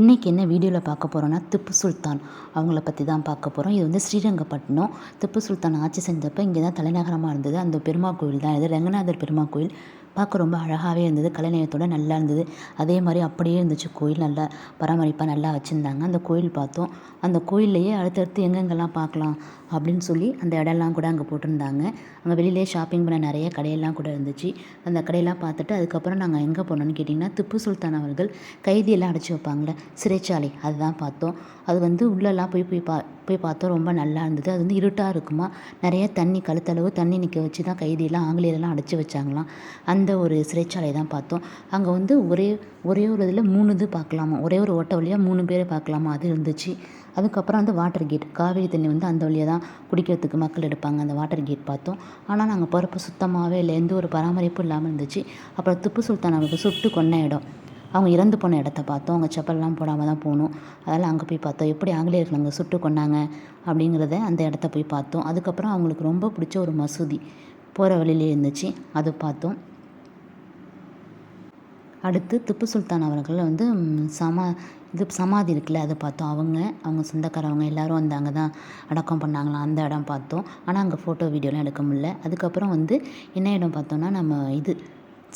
இன்றைக்கி என்ன வீடியோவில் பார்க்க போகிறோன்னா திப்பு சுல்தான். அவங்கள பற்றி தான் பார்க்க போகிறோம் இது வந்து ஸ்ரீரங்கப்பட்டினம். திப்பு சுல்தான் ஆட்சி செஞ்சப்போ இங்கே தான் தலைநகரமாக இருந்தது. அந்த பெருமாள் கோயில் தான் இது. ரங்கநாதர் பெருமாள் கோயில். பார்க்க ரொம்ப அழகாகவே இருந்தது கலைநயத்தோட நல்லா இருந்தது. அதே மாதிரி அப்படியே இருந்துச்சு கோயில் நல்லா பராமரிப்பாக நல்லா வச்சுருந்தாங்க. அந்த கோயில் பார்த்தோம். அந்த கோயில்லையே அடுத்தடுத்து எங்கெங்கெல்லாம் பார்க்கலாம் அப்படின்னு சொல்லி அந்த இடம்லாம் கூட அங்கே போட்டிருந்தாங்க. அங்கே வெளியிலே ஷாப்பிங் பண்ண நிறைய கடையெல்லாம் கூட இருந்துச்சு. அந்த கடையெல்லாம் பார்த்துட்டு அதுக்கப்புறம் நாங்கள் எங்கே போனோம்னு கேட்டிங்கன்னா திப்பு சுல்தான் அவர்கள் கைதியெல்லாம் அடைச்சி வைப்பாங்களே சிறைச்சாலை. அதுதான் பார்த்தோம். அது வந்து உள்ளெல்லாம் போய் போய் பா போய் பார்த்தோம் ரொம்ப நல்லா இருந்தது. அது வந்து இருட்டாக இருக்குமா? நிறைய தண்ணி கழுத்தளவு தண்ணி நிற்க வச்சு தான் கைதியெல்லாம் ஆங்கிலேயரெல்லாம் அடைச்சி வச்சாங்களாம். அந்த ஒரு சிறைச்சாலையை தான் பார்த்தோம். அங்கே வந்து ஒரே ஒரே ஒரு இதில் மூணு இது பார்க்கலாமா? ஒரே ஒரு ஓட்டை வழியாக மூணு பேரை பார்க்கலாமா? அது இருந்துச்சு. அதுக்கப்புறம் வந்து வாட்டர் கேட் காவேரி தண்ணி வந்து அந்த வழியாக தான் குடிக்கிறதுக்கு மக்கள் எடுப்பாங்க. அந்த வாட்டர் கேட் பார்த்தோம். ஆனால் நாங்கள் போகிறப்ப சுத்தமாகவே இல்லை. எந்த ஒரு பராமரிப்பும் இல்லாமல் இருந்துச்சு. அப்புறம் திப்பு சுல்தான் அவருக்கு சுட்டு கொன்ன இடம். அவங்க இறந்து போன இடத்த பார்த்தோம். அவங்க செப்பல்லாம் போடாமல் தான் போகணும் அதெல்லாம் அங்கே போய் பார்த்தோம். எப்படி ஆங்கிலேயர்கள் அங்கே சுட்டு கொண்டாங்க அப்படிங்கிறத அந்த இடத்த போய் பார்த்தோம். அதுக்கப்புறம் அவங்களுக்கு ரொம்ப பிடிச்ச ஒரு மசூதி போகிற வழியிலே இருந்துச்சு. அது பார்த்தோம். அடுத்து திப்பு சுல்தான் அவர்கள் வந்து சமா இது சமாதி இருக்குல்ல அதை பார்த்தோம். அவங்க அவங்க சொந்தக்காரவங்க எல்லோரும் வந்து அங்கே தான் அடக்கம் பண்ணாங்களாம். அந்த இடம் பார்த்தோம். ஆனால் அங்கே ஃபோட்டோ வீடியோலாம் எடுக்க முடியல. அதுக்கப்புறம் வந்து என்ன இடம் பார்த்தோன்னா நம்ம இது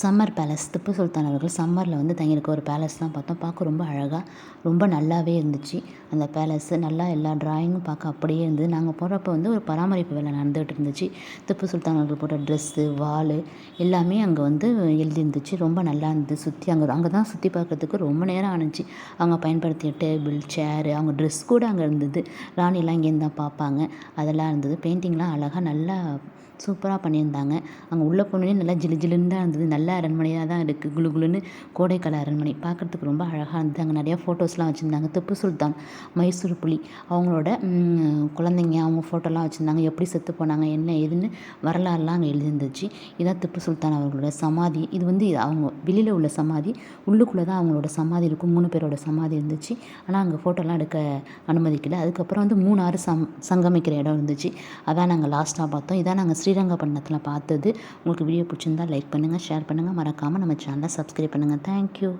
சம்மர் பேலஸ் திப்பு சுல்தான் அவர்கள் சம்மரில் வந்து தங்கியிருக்க ஒரு பேலஸ் தான் பார்த்தோம். பார்க்க ரொம்ப அழகாக ரொம்ப நல்லாவே இருந்துச்சு. அந்த பேலஸ்ஸு நல்லா எல்லா ட்ராயிங்கும் பார்க்க அப்படியே இருந்தது. நாங்கள் போகிறப்ப வந்து ஒரு பராமரிப்பு வேலை நடந்துகிட்டு இருந்துச்சு. திப்பு சுல்தான் அவர்கள் போட்ட ட்ரெஸ்ஸு வால் எல்லாமே அங்கே வந்து எழுதியிருந்துச்சு. ரொம்ப நல்லா இருந்தது. சுற்றி அங்கே அங்கே தான் சுற்றி பார்க்குறதுக்கு ரொம்ப நேரம் ஆணுச்சு. அவங்க பயன்படுத்திய டேபிள் சேரு அவங்க ட்ரெஸ் கூட அங்கே இருந்தது. ராணிலாம் இங்கேருந்து தான் பார்ப்பாங்க. அதெல்லாம் இருந்தது. பெயிண்டிங்லாம் அழகாக நல்லா சூப்பராக பண்ணியிருந்தாங்க. அங்கே உள்ளே போனோடனே நல்லா ஜிலு ஜிலுன்னு தான் இருந்தது. நல்ல அரண்மனையாக தான் இருக்குது குளு குளுன்னு கோடைக்கால அரண்மனை. பார்க்குறதுக்கு ரொம்ப அழகாக இருந்தது. அங்கே நிறையா ஃபோட்டோஸ்லாம் வச்சுருந்தாங்க. திப்பு சுல்தான் மைசூர் புலி. அவங்களோட குழந்தைங்க அவங்க ஃபோட்டோலாம் வச்சுருந்தாங்க. எப்படி செத்து போனாங்க என்ன ஏதுன்னு வரலாறுலாம் அங்கே எழுதிருந்துச்சு இதான் திப்பு சுல்தான் அவர்களோட சமாதி. இது வந்து அவங்க வெளியில் உள்ள சமாதி. உள்ளுக்குள்ளே தான் அவங்களோட சமாதி இருக்கும். மூணு பேரோட சமாதி இருந்துச்சு. ஆனால் அங்கே ஃபோட்டோலாம் எடுக்க அனுமதிக்கலை. அதுக்கப்புறம் வந்து மூணு ஆறு சம் சங்கமிக்கிற இடம் இருந்துச்சு. அதான் நாங்கள் லாஸ்ட்டாக பார்த்தோம். இதான் நாங்கள் ஸ்ரீரங்கப்பட்டினத்தில் பார்த்தது. உங்களுக்கு வீடியோ பிடிச்சிருந்தா லைக் பண்ணுங்கள் ஷேர் பண்ணுங்கள் மறக்காமல் நம்ம சேனலை சப்ஸ்கிரைப் பண்ணுங்கள் தேங்க்யூ